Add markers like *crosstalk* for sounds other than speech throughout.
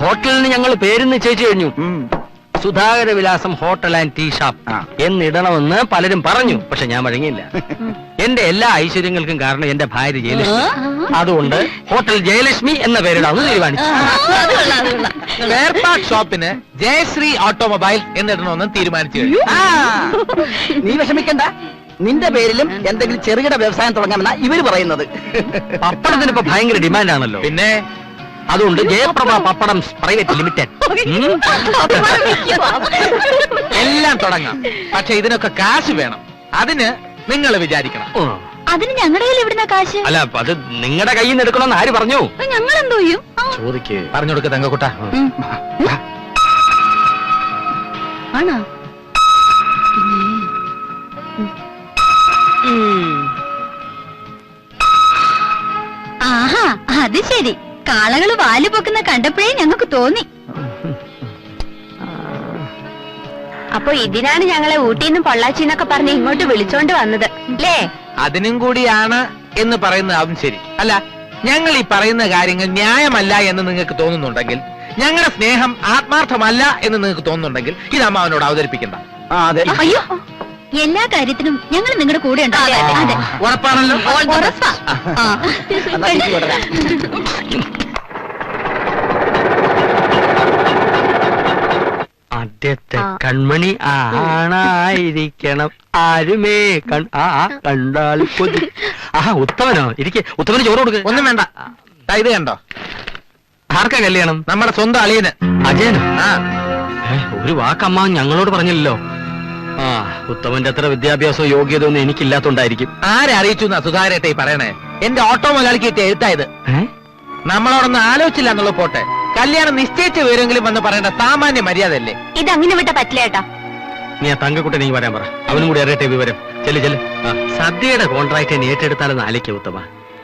ഹോട്ടലിന് ഞങ്ങൾ പേര് നിശ്ചയിച്ചു കഴിഞ്ഞു. Sudhakara Vilasam hotel and tea shop. എന്നിടണമെന്ന് പലരും പറഞ്ഞു. പക്ഷെ ഞാൻ വഴങ്ങിയില്ല. എന്റെ എല്ലാ ഐശ്വര്യങ്ങൾക്കും കാരണം എന്റെ ഭാര്യ ജയലക്ഷ്മി. അതുകൊണ്ട് ഹോട്ടൽ ജയലക്ഷ്മി എന്ന പേരിടാമെന്ന് തീരുമാനിച്ചു. ഷോപ്പിന് ജയശ്രീ ഓട്ടോമൊബൈൽ എന്നിടണമെന്ന് തീരുമാനിച്ചു നീ വിഷമിക്കണ്ട. നിന്റെ പേരിലും എന്തെങ്കിലും ചെറുകിട വ്യവസായം തുടങ്ങാമെന്നാ ഇവർ പറയുന്നത്. പപ്പടത്തിന് ഇപ്പൊ ഭയങ്കര ഡിമാൻഡാണല്ലോ. പിന്നെ അതുകൊണ്ട് ജയപ്രഭ പപ്പടം പ്രൈവറ്റ് ലിമിറ്റഡ്. എല്ലാം തുടങ്ങാം. പക്ഷെ ഇതിനൊക്കെ കാശ് വേണം. അതിന് നിങ്ങൾ വിചാരിക്കണം. അതിന് ഞങ്ങളുടെ കയ്യിൽ എവിടുന്ന കാശ്? അല്ല അത് നിങ്ങളുടെ കയ്യിൽ നിന്ന് എടുക്കണമെന്ന് ആര് പറഞ്ഞു? ഞങ്ങൾ എന്തോ ചെയ്യും? ചോദിക്ക്. പറഞ്ഞു കൊടുക്ക തങ്കക്കുട്ട. ആണോ? ആഹാ അത് ശരി. കാളകൾ വാൽ പൊക്കുന്ന കണ്ടപ്പോഴേ ഞങ്ങൾക്ക് തോന്നി. അപ്പൊ ഇതിനാണ് ഞങ്ങളെ ഊട്ടിന്നും പൊള്ളാച്ചിന്നൊക്കെ പറഞ്ഞ് ഇങ്ങോട്ട് വിളിച്ചോണ്ട് വന്നത്. അല്ലേ? അതിനും കൂടിയാണ് എന്ന് പറയുന്നതാവും ശരി. അല്ല ഞങ്ങൾ ഈ പറയുന്ന കാര്യങ്ങൾ ന്യായമല്ല എന്ന് നിങ്ങൾക്ക് തോന്നുന്നുണ്ടെങ്കിൽ ഞങ്ങളുടെ സ്നേഹം ആത്മാർത്ഥമല്ല എന്ന് നിങ്ങൾക്ക് തോന്നുന്നുണ്ടെങ്കിൽ ഇത് അമ്മാവനോട് അവതരിപ്പിക്കണ്ട. ആ അതെ. അയ്യോ എല്ലാ കാര്യത്തിനും ഞങ്ങൾ നിങ്ങളുടെ കൂടെ ഉണ്ടാവും അതെ ഉറപ്പാണല്ലോ? ഉറപ്പാ. ആ. എന്നാ തിരിച്ചു കൊണ്ടുവരാം. *laughs* ആദ്യത്തെ കൺമണി ആണായിരിക്കണം. ആരുമേ? കൺ ആ ആ, കണ്ടാൽ കൊതി. ആഹാ ഉത്തമനോ? ഇരിക്കെ. ഉത്തമന് ചോറ് കൊടുക്ക. ഒന്നും വേണ്ട. ദാ ഇത് കണ്ടോ? ആർക്കാ കല്യാണം? നമ്മുടെ സ്വന്തം അളിയന്. അജയനോ? ആ. ഏ, ഒരു വാക്കമ്മ ഞങ്ങളോട് പറഞ്ഞില്ലല്ലോ. ആ ഉത്തമന്റെ അത്ര വിദ്യാഭ്യാസ യോഗ്യത ഒന്നും എനിക്കില്ലാത്തോണ്ടായിരിക്കും. ആരെ അറിയിച്ചു എന്നാ സുധാകരട്ടെ ഈ പറയണേ? എന്റെ ഓട്ടോ മുതലാളിക്ക് കിട്ടിയ എഴുത്തായത്. ഏ? നമ്മളോടൊന്നും ആലോചിച്ചില്ല എന്നുള്ള പോട്ടെ. കല്യാണം നിശ്ചയിച്ച വിവരമെങ്കിലും വന്ന് പറയേണ്ട സാമാന്യ മര്യാദ അല്ലേ ഇത് അങ്ങനെ വിട്ട പറ്റില്ല ഏട്ടാ. നീ ആ തങ്കക്കുട്ടി നീ വരാൻ പറ. അവനും കൂടി അറിയട്ടെ വിവരം. ചെല്ലു ചെല്ലു. സദ്യയുടെ കോൺട്രാക്ട് നീ ഏറ്റെടുത്താലെന്ന് ആലോചിക്ക ഉത്തമ.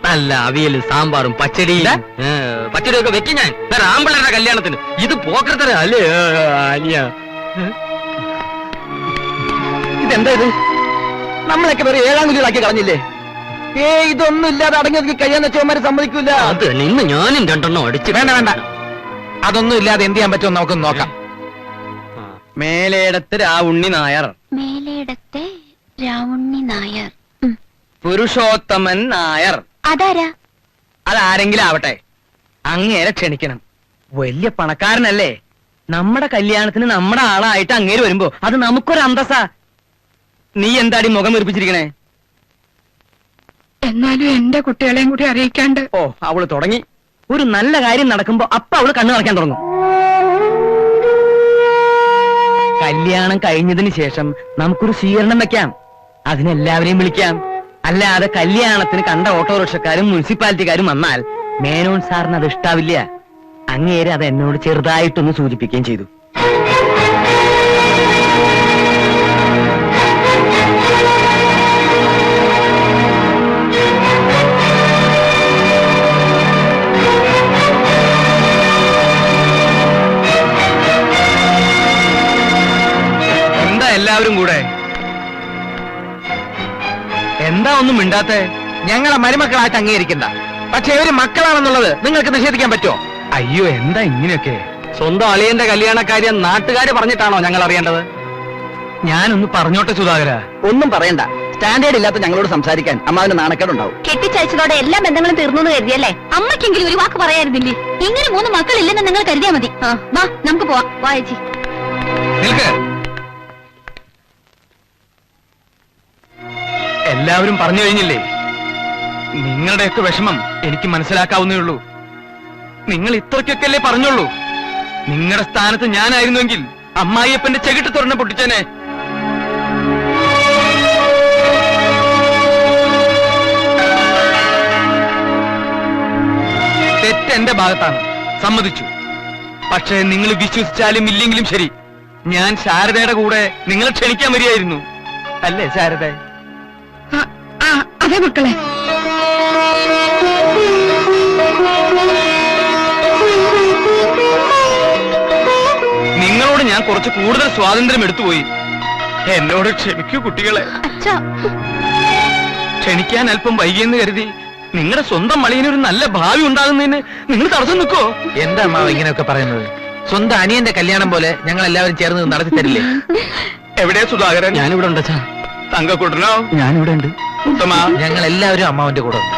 നല്ല അവിയലും സാമ്പാറും പച്ചടിയും. പച്ചടി ഒക്കെ വെക്കും ഞാൻ. വേറെ ആമ്പിള്ളേരുടെ കല്യാണത്തിന്. ഇത് പോക്കത്തര അല്ലേ? അനിയ. ഇതെന്താ ഇത്? നമ്മളൊക്കെ വേറെ ഏഴാം കുഞ്ഞുകളാക്കി കളഞ്ഞില്ലേ? ഏ ഇതൊന്നും ഇല്ലാതെ അടങ്ങി കഴിയാൻ വെച്ചവന്മാരെ സമ്മതിക്കില്ല സമ്മതിക്കൂല. അത് നിന്ന് ഇന്ന് ഞാനും രണ്ടെണ്ണം അടിച്ചു വേണ്ട വേണ്ട. അതൊന്നും ഇല്ലാതെ എന്ത് ചെയ്യാൻ പറ്റുമോ നമുക്ക് നോക്കാം. മേലേടത്ത് രാവുണ്ണി നായർ. മേലേടത്തെ രാവുണ്ണി നായർ. പുരുഷോത്തമൻ നായർ. അതാരാ? അതാരെങ്കിലും ആവട്ടെ. അങ്ങേരെ ക്ഷണിക്കണം. വലിയ പണക്കാരനല്ലേ. നമ്മുടെ കല്യാണത്തിന് നമ്മുടെ ആളായിട്ട് അങ്ങേര് വരുമ്പോ അത് നമുക്കൊരു അന്തസ്സാ. നീ എന്താടി മുഖം വീർപ്പിച്ചിരിക്കണേ? എന്നാലും എന്റെ കുട്ടികളെയും കൂടി അറിയിക്കാണ്ട്. ഓ അവൾ തുടങ്ങി. ഒരു നല്ല കാര്യം നടക്കുമ്പോ അപ്പ അവൾ കണ്ണു നടക്കാൻ തുടങ്ങും. കല്യാണം കഴിഞ്ഞതിന് ശേഷം നമുക്കൊരു സ്വീകരണം വെക്കാം. അതിനെല്ലാവരെയും വിളിക്കാം. അല്ലാതെ കല്യാണത്തിന് കണ്ട ഓട്ടോറിക്ഷക്കാരും മുനിസിപ്പാലിറ്റിക്കാരും വന്നാൽ മേനോൻ സാറിന് അത് ഇഷ്ടാവില്ല. അങ്ങേര് അത് എന്നോട് ചെറുതായിട്ടൊന്ന് സൂചിപ്പിക്കുകയും ചെയ്തു. എന്താ എല്ലാവരും കൂടെ. എന്താ ഒന്നും മിണ്ടാത്തെ? ഞങ്ങളെ മരുമക്കളായിട്ട് അംഗീകരിക്കണ്ട. പക്ഷെ ഇവർ മക്കളാണെന്നുള്ളത് നിങ്ങൾക്ക് നിഷേധിക്കാൻ പറ്റുമോ? അയ്യോ എന്താ ഇങ്ങനെയൊക്കെ? സ്വന്തം അളിയന്റെ കല്യാണക്കാര്യം നാട്ടുകാര് പറഞ്ഞിട്ടാണോ ഞങ്ങൾ അറിയേണ്ടത്? ഞാനൊന്ന് പറഞ്ഞോട്ടെ സുധാകര. ഒന്നും പറയണ്ട. സ്റ്റാൻഡേർഡ് ഇല്ലാത്ത ഞങ്ങളോട് സംസാരിക്കാൻ അമ്മാവിന്റെ നാണക്കേടുണ്ടാവും. കെട്ടിച്ചയച്ചതോടെ എല്ലാ ബന്ധങ്ങളും തീർന്നു എന്ന് കരുതിയല്ലേ? അമ്മയ്ക്കെങ്കിലും ഒരു വാക്ക് പറയായിരുന്നില്ലേ ഇങ്ങനെ മൂന്ന് മക്കളില്ലെന്ന് നിങ്ങൾ കരുതിയാ മതി. ആ, വാ നമുക്ക് പോവാം. വായിച്ചു നിൽക്ക്. എല്ലാവരും പറഞ്ഞു കഴിഞ്ഞില്ലേ? നിങ്ങളുടെയൊക്കെ വിഷമം എനിക്ക് മനസ്സിലാക്കാവുന്നേ ഉള്ളൂ. നിങ്ങൾ ഇത്രയ്ക്കൊക്കെയല്ലേ പറഞ്ഞുള്ളൂ. നിങ്ങളുടെ സ്ഥാനത്ത് ഞാനായിരുന്നുവെങ്കിൽ അമ്മായിയപ്പന്റെ ചെകിട്ട് തുറന്ന് പൊട്ടിച്ചേനെ. തെറ്റ് എന്റെ ഭാഗത്താണ്. സമ്മതിച്ചു. പക്ഷേ നിങ്ങൾ വിശ്വസിച്ചാലും ഇല്ലെങ്കിലും ശരി. ഞാൻ ശാരദയുടെ കൂടെ നിങ്ങളെ ക്ഷണിക്കാൻ വരികയായിരുന്നു. അല്ലേ ശാരദ? അതെ മക്കളെ. നിങ്ങളോട് ഞാൻ കുറച്ച് കൂടുതൽ സ്വാതന്ത്ര്യം എടുത്തുപോയി എന്നോട് ക്ഷമിക്കൂ കുട്ടികളെ. അച്ഛാ. ക്ഷണിക്കാൻ അല്പം വൈകിയെന്ന് കരുതി നിങ്ങളുടെ സ്വന്തം മളിയന് ഒരു നല്ല ഭാവി ഉണ്ടാകുന്നതിന് നിങ്ങൾ തടസ്സം നിൽക്കോ എന്താ അമ്മാവ് ഇങ്ങനെയൊക്കെ പറയുന്നത്? സ്വന്തം അനിയന്റെ കല്യാണം പോലെ ഞങ്ങൾ എല്ലാവരും ചേർന്ന് ഇത് നടത്തി തരില്ലേ എവിടെയാ സുധാകരൻ? ഞാനിവിടെ ഉണ്ട് അച്ഛാ. തങ്കക്കൂട്ടനോ? ഞാനിവിടെ ഉണ്ട്. ഉത്തമ. ഞങ്ങൾ എല്ലാവരും അമ്മാവന്റെ കൂടെ ഉണ്ട്.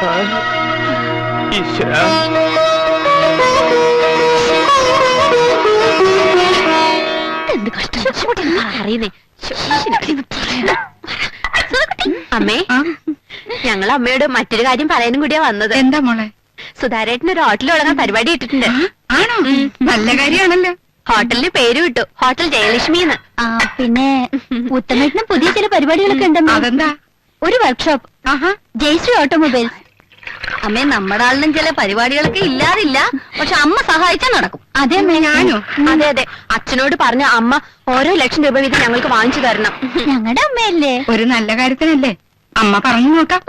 ഈശ്വര. എന്ത് കഷ്ടം. അറിയുന്നേ. അമ്മേ. ഞങ്ങൾ അമ്മയോട് മറ്റൊരു കാര്യം പറയാനും കൂടിയാ വന്നത്. എന്താ മോളെ? സുധാരേട്ടന് ഒരു ഹോട്ടലിൽ തുടങ്ങാൻ പരിപാടി ഇട്ടിട്ടുണ്ട്. ആണോ? നല്ല ഹോട്ടലിന് പേര് വിട്ടു. ഹോട്ടൽ ജയലക്ഷ്മി എന്ന്. പിന്നെ ഉത്തമേട്ടന് പുതിയ ചില പരിപാടികളൊക്കെ ഉണ്ടെന്ന്? അതെന്താ? ഒരു വർക്ക്ഷോപ്പ് ആഹാ. ജയശ്രീ ഓട്ടോമൊബൈൽ അമ്മേ നമ്മുടെ ആളിനും ചില പരിപാടികളൊക്കെ ഇല്ലാതില്ല. പക്ഷെ അമ്മ സഹായിച്ചാൽ നടക്കും. അതെ അമ്മ ഞാനോ? അതെ അതെ. അച്ഛനോട് പറഞ്ഞ അമ്മ ഓരോ ലക്ഷം രൂപ വീതം ഞങ്ങൾക്ക് വാങ്ങിച്ചു തരണം. ഞങ്ങളുടെ അമ്മയല്ലേ? ഒരു നല്ല കാര്യത്തിനല്ലേ? അമ്മ പറഞ്ഞു നോക്കാം.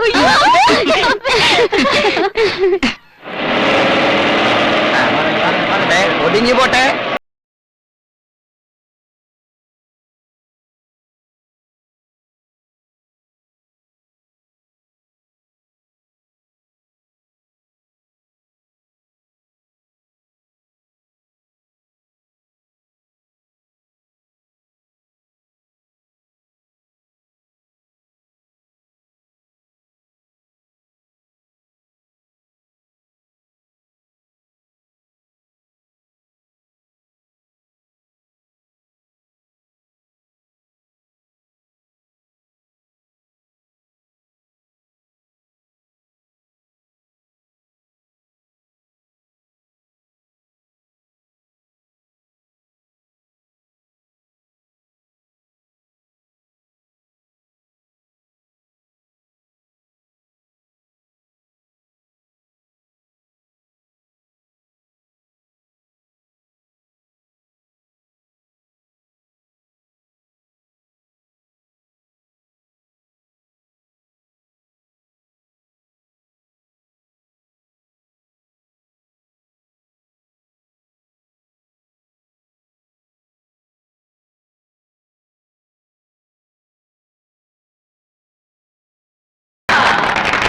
ഒടിഞ്ഞു പോട്ടെ.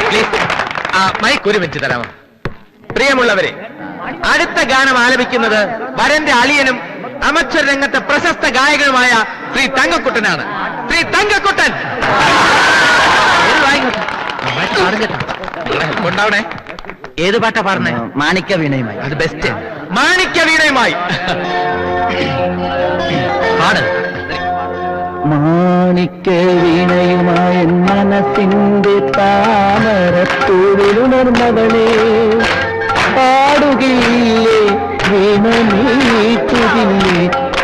പ്ലീസ് ആ മൈക്ക് ഒരു മിനിറ്റ് തരാമോ? പ്രിയമുള്ളവരെ അടുത്ത ഗാനം ആലപിക്കുന്നത് വരന്റെ അളിയനും അമച്ചർ രംഗത്തെ പ്രശസ്ത ഗായകനുമായ ശ്രീ തങ്കക്കുട്ടനാണ്. ശ്രീ തങ്കക്കുട്ടൻ! കൊണ്ടാവണേ. ഏത് പാട്ടാ പാടുന്നേ? മാണിക്യ വീണയുമായി. അത് ബെസ്റ്റ് മാണിക്യ വീണയുമായി. പാട്. മാണിക്യ വീണയുമായ മനസ്സിന്റെ താമരത്തൂവിലുണർന്നവളെ. പാടുകയില്ലേ വീണ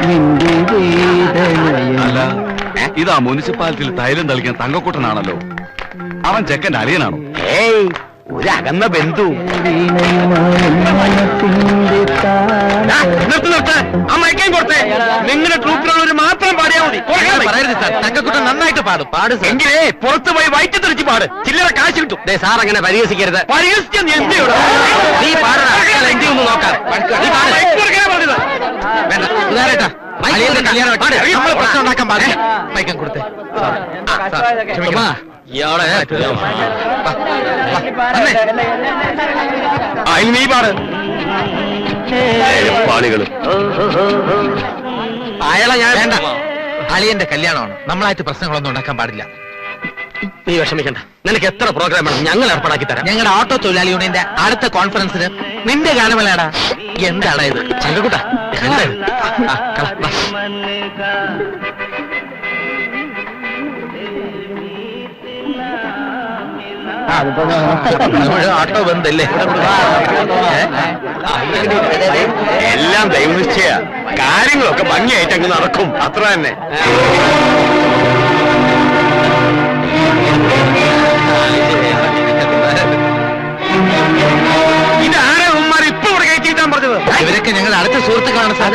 നിന്റെ വേദനയല്ല വേദനയെ ഇതാ മുനിസിപ്പാലിറ്റിയിൽ തൈലം തളിക്കാൻ തങ്കക്കൂട്ടനാണല്ലോ. അവൻ ചെക്കന്റെ അളിയനാണോ? ഏയ് ഒരു അകന്ന ബന്ധു നിങ്ങളുടെ ട്രൂപ്പിലുള്ളവർ മാത്രം പാടിയാ മതി. പറയരുത് സാർ. തങ്കക്കുട്ടൻ നന്നായിട്ട് പാടും. പാട് എങ്കിലേ പുറത്ത് പോയി വയറ്റി തെറിച്ച് പാട്. ചില്ലറ കാശ് കിട്ടും. സാർ അങ്ങനെ പരിഹസിക്കരുത്. പരിഹസിച്ച നീ എന്ത് ചെയ്യണം? നീ പാടടാ, ഞാൻ എന്ത് ചെയ്യുമെന്ന് നോക്കാം. വേണ്ട. സുധാരേട്ടാ അളിയന്റെ കല്യാണം പ്രശ്നം ഉണ്ടാക്കാൻ പാടില്ല. മയക്കം കൊടുത്തേ. സാർ. സാർ, ക്ഷമിക്കണം. ഇയാളെ ഇനി നീ പാട്. പാളികളും അയാളെ ഞാൻ വേണ്ട. അളിയന്റെ കല്യാണമാണ്. നമ്മളായിട്ട് പ്രശ്നങ്ങളൊന്നും ഉണ്ടാക്കാൻ പാടില്ല. നീ വിഷമിക്കണ്ട. നിനക്ക് എത്ര പ്രോഗ്രാം വേണം ഞങ്ങൾ ഏർപ്പാടാക്കി തരാം. ഞങ്ങളുടെ ഓട്ടോ തൊഴിലാളി യൂണിയന്റെ അടുത്ത കോൺഫറൻസിന് നിന്റെ ഗാനമല്ലാടാ എന്താണ് ഇത്? ചങ്കക്കുട്ട നമ്മുടെ ഓട്ടോ ബന്ധല്ലേ? എല്ലാം ദൈവനിശ്ചയ. കാര്യങ്ങളൊക്കെ ഭംഗിയായിട്ട് അങ്ങ് നടക്കും. അത്ര തന്നെ.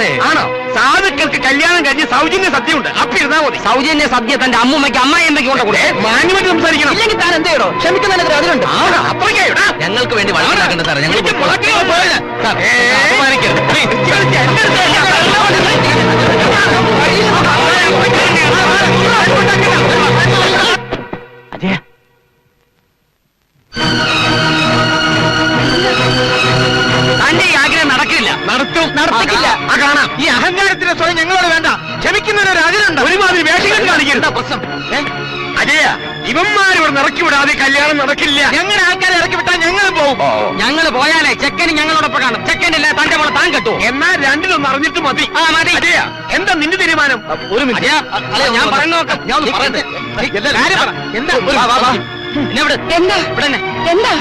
സാറേ ആണോ? സാധുക്കൾക്ക് കല്യാണം കഴിഞ്ഞ് സൗജന്യ സദ്യ ഉണ്ട് അപ്പൊ ഇരുന്നാ മതി. സൗജന്യ സദ്യ തന്റെ അമ്മൂമ്മയ്ക്ക് അമ്മായി എന്തൊക്കെ കൊണ്ട് കൂടെ മാന്യമായിട്ട് സംസാരിക്കണം. ഇല്ലെങ്കിൽ താൻ എന്ത് ചെയ്യണോ? ക്ഷമിക്കുന്നതിന് അതിലുണ്ട് ഞങ്ങൾക്ക് വേണ്ടി വളർന്നാക്കണ്ട സാറേ. ഞങ്ങൾ. അപമാനിക്കരുത്. നടക്കില്ല. ഞങ്ങളുടെ ആൾക്കാരെ ഇറക്കി വിട്ടാൽ ഞങ്ങളും പോകും ഞങ്ങൾ പോയാലേ ചെക്കന് ഞങ്ങളോടൊപ്പം കാണും. ചെക്കനില്ല തന്റെ മോളെ താൻ കെട്ടുവോ എന്നാൽ രണ്ടിലൊന്ന് അറിഞ്ഞിട്ട് മതി. ആ മതി. അജയ എന്താ നിന്റെ തീരുമാനം? ഒരു മിനിറ്റ്. ഞാൻ പറഞ്ഞു നോക്കാം. ഞാൻ ഒന്ന് പറയട്ടെ കാര്യം പറ. എന്താ? ഒരു- വാ, വാ, വാ. എന്നെ വിട്. എന്താ? ഇവിടെ തന്നെ. എന്താ?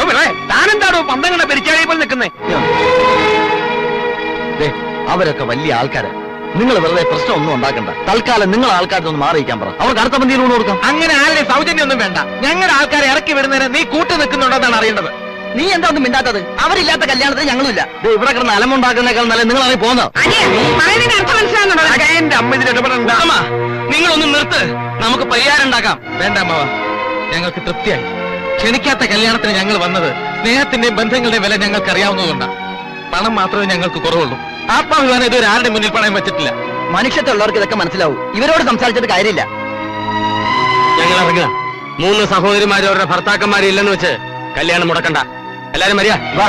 പിള്ളേ, താനെന്താണോ പന്തങ്ങളുടെ പെരിച്ചാഴിയെ പോലെ നിൽക്കുന്നേ? അവരൊക്കെ വലിയ ആൾക്കാരാ. നിങ്ങൾ വെറുതെ പ്രശ്നമൊന്നും ഉണ്ടാക്കണ്ട. തൽക്കാലം നിങ്ങൾ ആൾക്കാരൊന്ന് മാറിയിക്കാൻ പറ. അവർക്ക് അടുത്ത പന്തിയിൽ ഊണ് കൊടുക്കാം. അങ്ങനെ ആരുടെ സൗജന്യമൊന്നും വേണ്ട. ഞങ്ങളുടെ ആൾക്കാരെ ഇറക്കി വിടുന്നതിന് നീ കൂട്ടു നിൽക്കുന്നുണ്ടെന്നാണ് അറിയേണ്ടത്. നീ എന്താ ഒന്നും മിണ്ടാത്തത്? അവരില്ലാത്ത കല്യാണത്തിന് ഞങ്ങളില്ല ഇവിടെ കിടന്ന് അലമുണ്ടാക്കുന്നേക്കാൾ നല്ല നിങ്ങൾ അറിയി അമ്മ അമ്മ നിങ്ങളൊന്ന് നിർത്ത്. നമുക്ക് പരിഹാരം ഉണ്ടാക്കാം. വേണ്ട അമ്മാവ ഞങ്ങൾക്ക് തൃപ്തിയായി. ക്ഷണിക്കാത്ത കല്യാണത്തിന് ഞങ്ങൾ വന്നത് സ്നേഹത്തിന്റെയും ബന്ധങ്ങളുടെയും വില ഞങ്ങൾക്ക് അറിയാവുന്നതുകൊണ്ടാണ് പണം മാത്രമേ ഞങ്ങൾക്ക് കുറവുള്ളൂ. ആത്മാഭിമാനം ഇതുവരെ ആരുടെ മുന്നിൽ പണയം വെച്ചിട്ടില്ല? മനുഷ്യത്തുള്ളവർക്ക് ഇതൊക്കെ മനസ്സിലാവും. ഇവരോട് സംസാരിച്ചിട്ട് കാര്യമില്ല. ഞങ്ങൾ ഇറങ്ങുക. മൂന്ന് സഹോദരിമാരും അവരുടെ ഭർത്താക്കന്മാരും ഇല്ലെന്ന് വെച്ച് കല്യാണം മുടക്കണ്ട. എല്ലാരും വരിക. വാ.